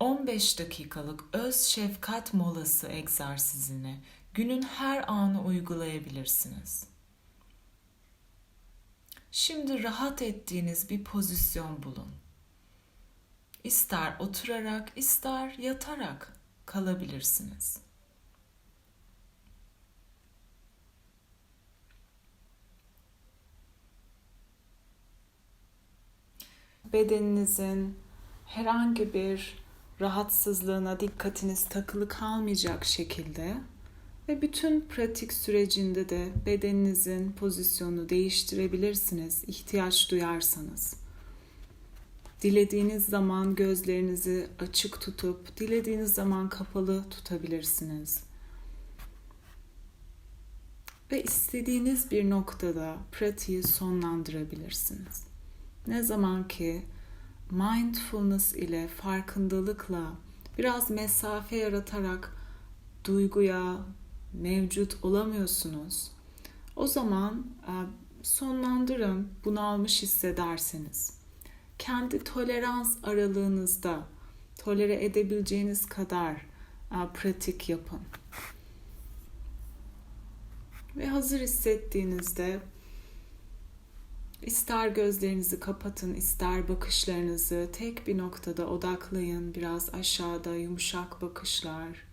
15 dakikalık öz şefkat molası egzersizini günün her anı uygulayabilirsiniz. Şimdi rahat ettiğiniz bir pozisyon bulun. İster oturarak, ister yatarak kalabilirsiniz. Bedeninizin herhangi bir rahatsızlığına dikkatiniz takılı kalmayacak şekilde ve bütün pratik sürecinde de bedeninizin pozisyonunu değiştirebilirsiniz ihtiyaç duyarsanız. Dilediğiniz zaman gözlerinizi açık tutup dilediğiniz zaman kapalı tutabilirsiniz. Ve istediğiniz bir noktada pratiği sonlandırabilirsiniz. Ne zaman ki mindfulness ile farkındalıkla biraz mesafe yaratarak duyguya mevcut olamıyorsunuz. O zaman e, sonlandırın bunu almış hissederseniz. Kendi tolerans aralığınızda tolere edebileceğiniz kadar e, pratik yapın. Ve hazır hissettiğinizde İster gözlerinizi kapatın, ister bakışlarınızı tek bir noktada odaklayın. Biraz aşağıda yumuşak bakışlar.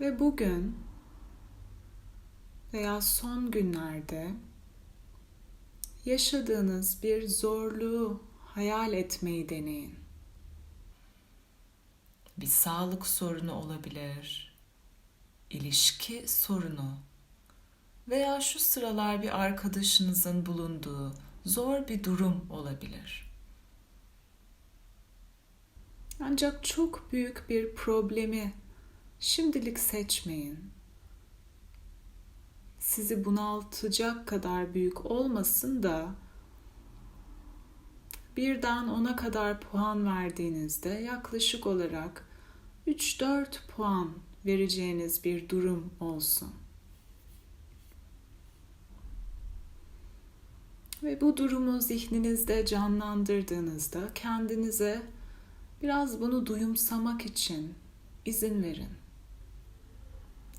Ve bugün veya son günlerde yaşadığınız bir zorluğu hayal etmeyi deneyin. Bir sağlık sorunu olabilir, ilişki sorunu veya şu sıralar bir arkadaşınızın bulunduğu zor bir durum olabilir. Ancak çok büyük bir problemi şimdilik seçmeyin. Sizi bunaltacak kadar büyük olmasın da birden ona kadar puan verdiğinizde yaklaşık olarak 3-4 puan vereceğiniz bir durum olsun. Ve bu durumu zihninizde canlandırdığınızda kendinize biraz bunu duyumsamak için izin verin.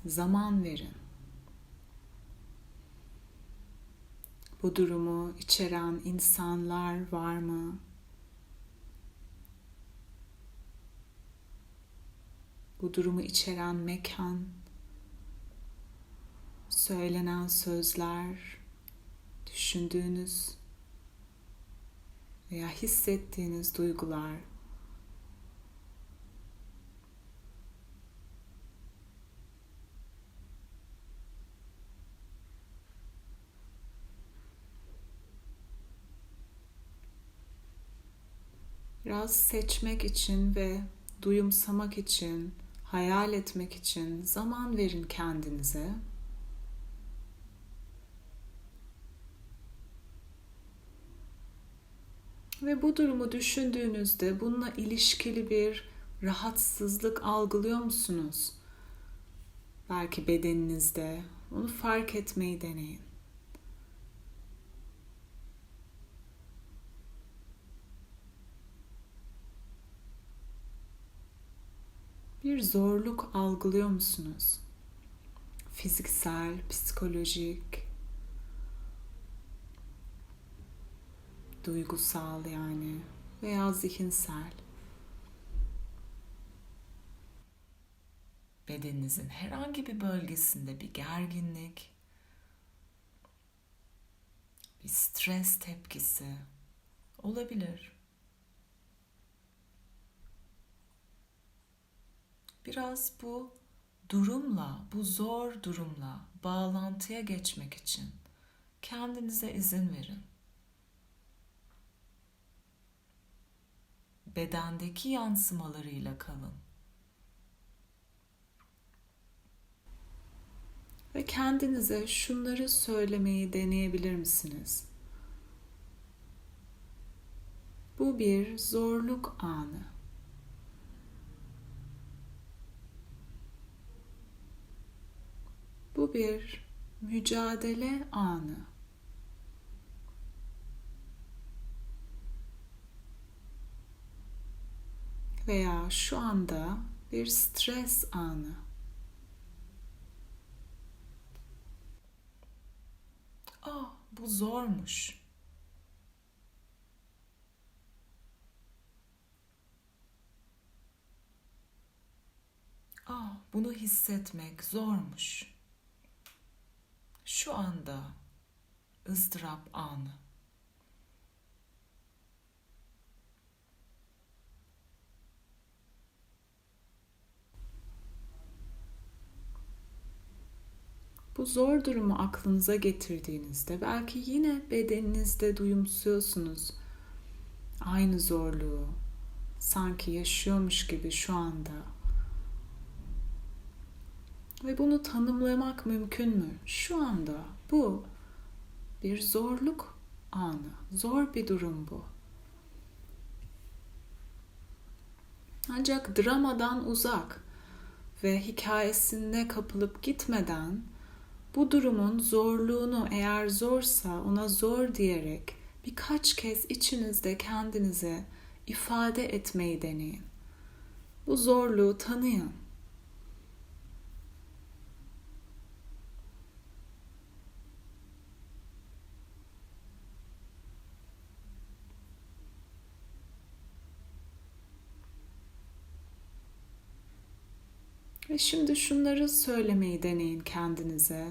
Zaman verin. Bu durumu içeren insanlar var mı? Bu durumu içeren mekan, söylenen sözler, düşündüğünüz veya hissettiğiniz duygular biraz seçmek için ve duyumsamak için hayal etmek için zaman verin kendinize. Ve bu durumu düşündüğünüzde bununla ilişkili bir rahatsızlık algılıyor musunuz? Belki bedeninizde. Onu fark etmeyi deneyin. Bir zorluk algılıyor musunuz? Fiziksel, psikolojik, duygusal yani veya zihinsel. Bedeninizin herhangi bir bölgesinde bir gerginlik, bir stres tepkisi olabilir. Biraz bu durumla, bu zor durumla bağlantıya geçmek için kendinize izin verin. Bedendeki yansımalarıyla kalın. Ve kendinize şunları söylemeyi deneyebilir misiniz? Bu bir zorluk anı. bir mücadele anı. veya şu anda bir stres anı. Aa, bu zormuş. Aa, bunu hissetmek zormuş. Şu anda ızdırap anı. Bu zor durumu aklınıza getirdiğinizde belki yine bedeninizde duyumsuyorsunuz. Aynı zorluğu sanki yaşıyormuş gibi şu anda. Ve bunu tanımlamak mümkün mü? Şu anda bu bir zorluk anı. Zor bir durum bu. Ancak dramadan uzak ve hikayesinde kapılıp gitmeden bu durumun zorluğunu eğer zorsa ona zor diyerek birkaç kez içinizde kendinize ifade etmeyi deneyin. Bu zorluğu tanıyın. Ve şimdi şunları söylemeyi deneyin kendinize.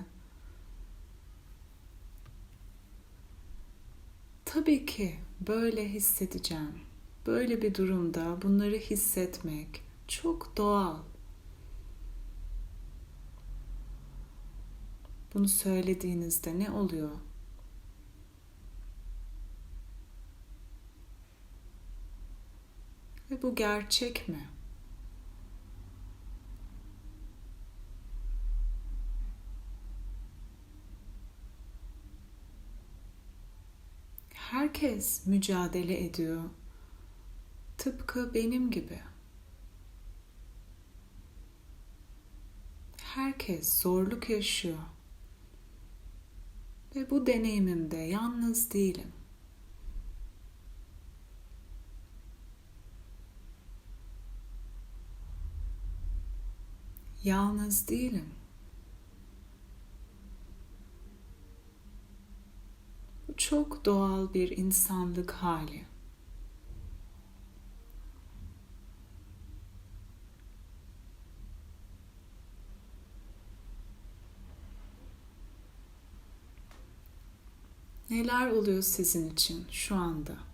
Tabii ki böyle hissedeceğim. Böyle bir durumda bunları hissetmek çok doğal. Bunu söylediğinizde ne oluyor? Ve bu gerçek mi? Herkes mücadele ediyor. Tıpkı benim gibi. Herkes zorluk yaşıyor. Ve bu deneyimimde yalnız değilim. Yalnız değilim. Çok doğal bir insanlık hali. Neler oluyor sizin için şu anda?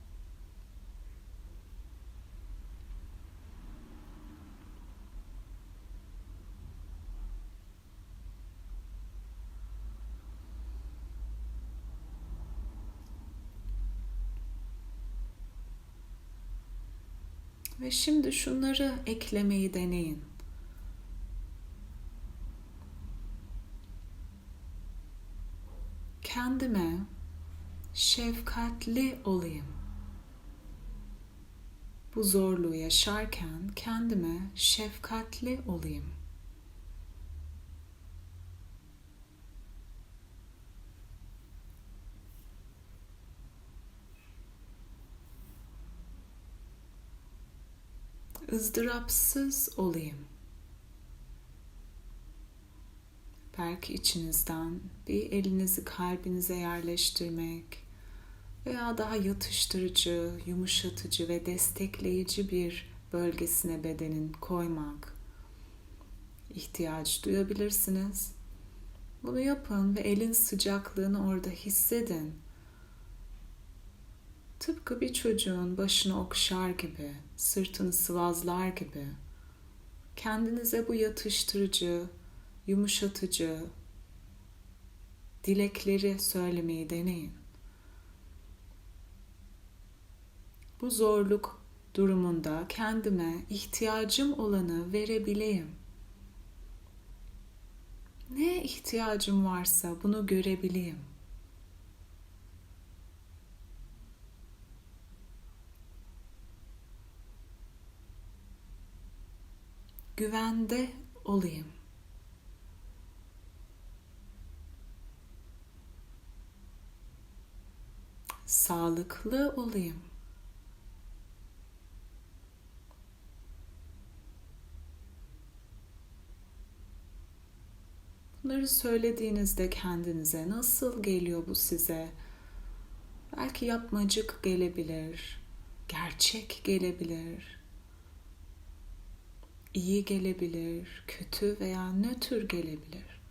Ve şimdi şunları eklemeyi deneyin. Kendime şefkatli olayım. Bu zorluğu yaşarken kendime şefkatli olayım. Izdırapsız olayım. Belki içinizden bir elinizi kalbinize yerleştirmek veya daha yatıştırıcı, yumuşatıcı ve destekleyici bir bölgesine bedenin koymak ihtiyaç duyabilirsiniz. Bunu yapın ve elin sıcaklığını orada hissedin. Tıpkı bir çocuğun başını okşar gibi, sırtını sıvazlar gibi kendinize bu yatıştırıcı, yumuşatıcı dilekleri söylemeyi deneyin. Bu zorluk durumunda kendime ihtiyacım olanı verebileyim. Ne ihtiyacım varsa bunu görebileyim. güvende olayım. Sağlıklı olayım. Bunları söylediğinizde kendinize nasıl geliyor bu size? Belki yapmacık gelebilir, gerçek gelebilir iyi gelebilir, kötü veya nötr gelebilir.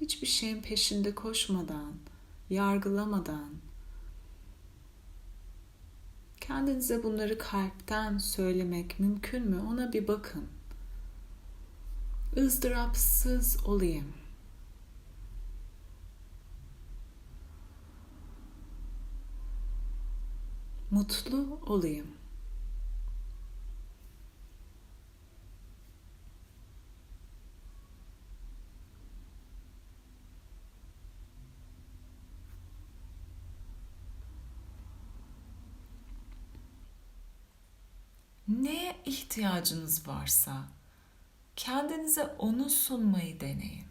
Hiçbir şeyin peşinde koşmadan, yargılamadan kendinize bunları kalpten söylemek mümkün mü? Ona bir bakın. ızdırapsız olayım. Mutlu olayım. Neye ihtiyacınız varsa kendinize onu sunmayı deneyin.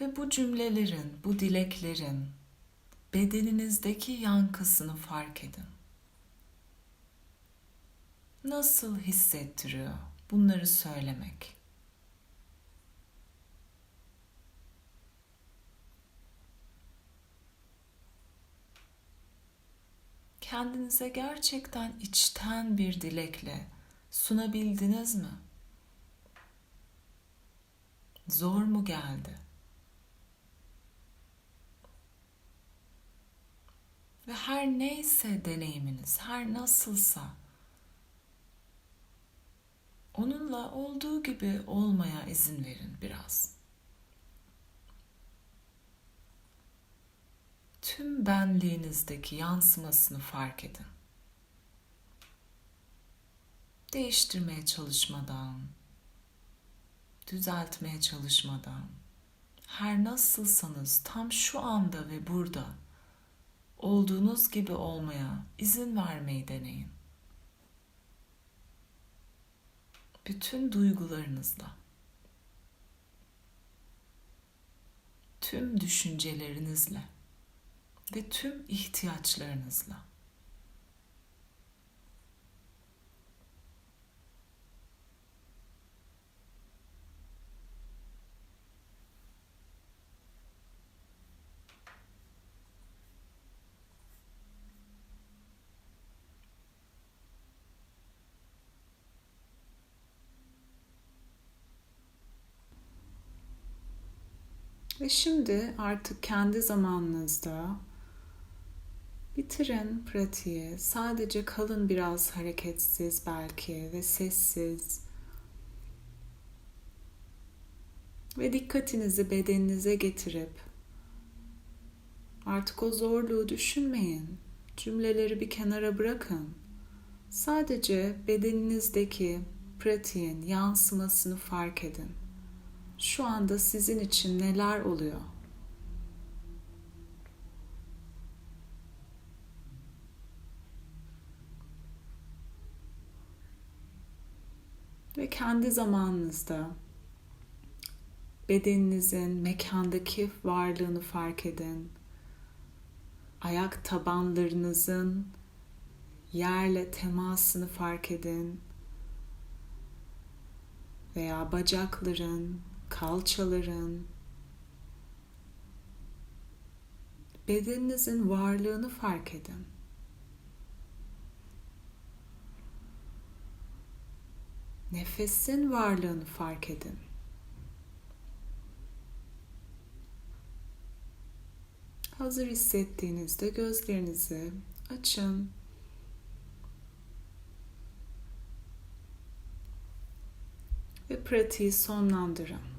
Ve bu cümlelerin, bu dileklerin bedeninizdeki yankısını fark edin. Nasıl hissettiriyor bunları söylemek? Kendinize gerçekten içten bir dilekle sunabildiniz mi? Zor mu geldi? Ve her neyse deneyiminiz, her nasılsa onunla olduğu gibi olmaya izin verin biraz. Tüm benliğinizdeki yansımasını fark edin. Değiştirmeye çalışmadan, düzeltmeye çalışmadan, her nasılsanız tam şu anda ve burada olduğunuz gibi olmaya izin vermeyi deneyin. Bütün duygularınızla, tüm düşüncelerinizle ve tüm ihtiyaçlarınızla. Ve şimdi artık kendi zamanınızda bitirin pratiği. Sadece kalın biraz hareketsiz belki ve sessiz. Ve dikkatinizi bedeninize getirip artık o zorluğu düşünmeyin. Cümleleri bir kenara bırakın. Sadece bedeninizdeki pratiğin yansımasını fark edin şu anda sizin için neler oluyor? Ve kendi zamanınızda bedeninizin mekandaki varlığını fark edin. Ayak tabanlarınızın yerle temasını fark edin. Veya bacakların, kalçaların, bedeninizin varlığını fark edin. Nefesin varlığını fark edin. Hazır hissettiğinizde gözlerinizi açın. Ve pratiği sonlandırın.